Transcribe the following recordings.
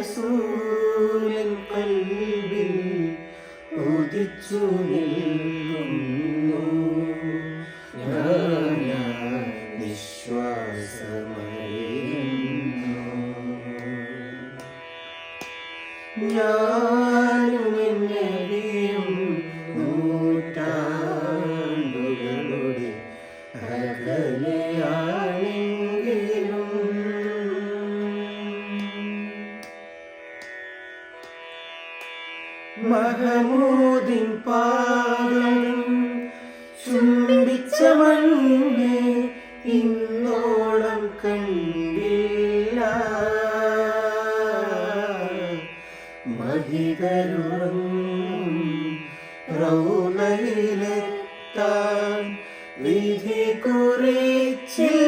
മുത്തുറസൂലൻ കൽവിൽ ഉദിച്ചു നിൽക്കുന്നു. ഞാൻ വിശ്വാസമറിയുന്നു ഞാനും നബിയും മഹമൂദിൻ പാദം ചുംബിച്ച മണ്ണ് ഇന്നോളം കണ്ടില്ല. മഹിതരുറങ്ങും റൗലയിലെത്താൻ വിധി കുറിച്ചില്ല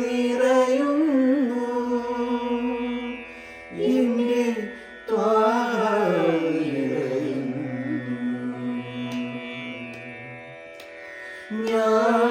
നിറയുന്നു. എന്നിൽ നിറയുന്നു ഞാൻ